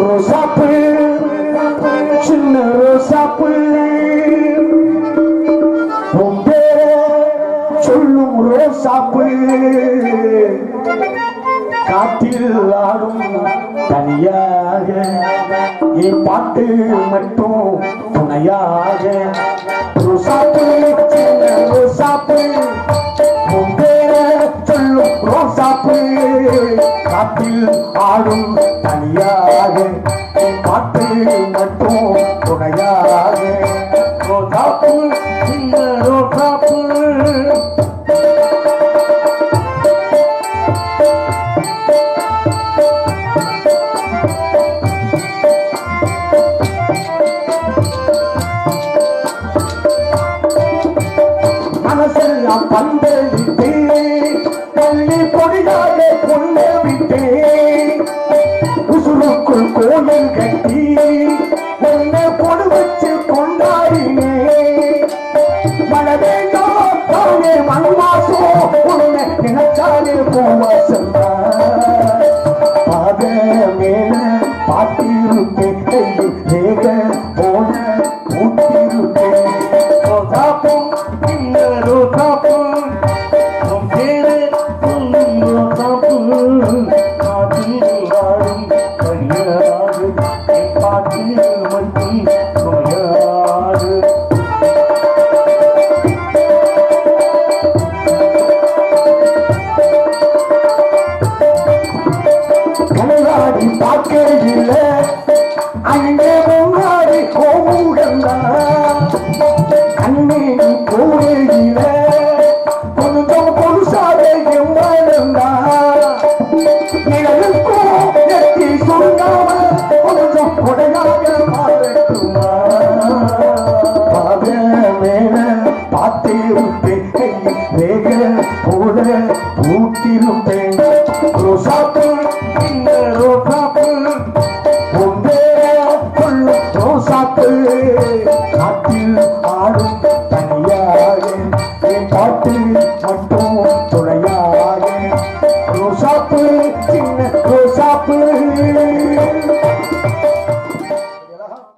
ரோசாப்பு சின்ன ரோசாப்பு உன் பேரை சொல்லும் ரோசாப்பு காட்டில் ஆடும் தனியாக என் பாட்டு மட்டும் துணையாக. ரோசாப்பு சின்ன ரோசாப்பு காற்றில் ஆடும் தனியாக என் மட்டும் துணையாக ரோசாப்பு சின்ன ரோசாப்பு. மனசெல்லாம் விட்டு பள்ளி விட்டேன். உசுருக்குள் கோயில் கட்டி உன்னை பொடு வச்சு கொண்டாடினே மழை வேண்டாம் தானே உன்னை நினைச்சாலே பூவாசம் பாத மேல பாட்டிருப்பேன். பார்க்கையில் அங்கே முன்னாடி கோமுடந்தா கண்ணே கோவையில கொஞ்சம் பொருசாக எம்மாடந்தா நிழலுக்கும் நெத்தி சுருங்காம கொஞ்சம் கொடையாக மாறட்டுமா பாத மேல பார்த்திருப்பேன். கையில் வேக போல பூட்டிருப்பேன். காட்டில் ஆடும் தனியாக என் பாட்டில் மட்டும் துணையாக சின்ன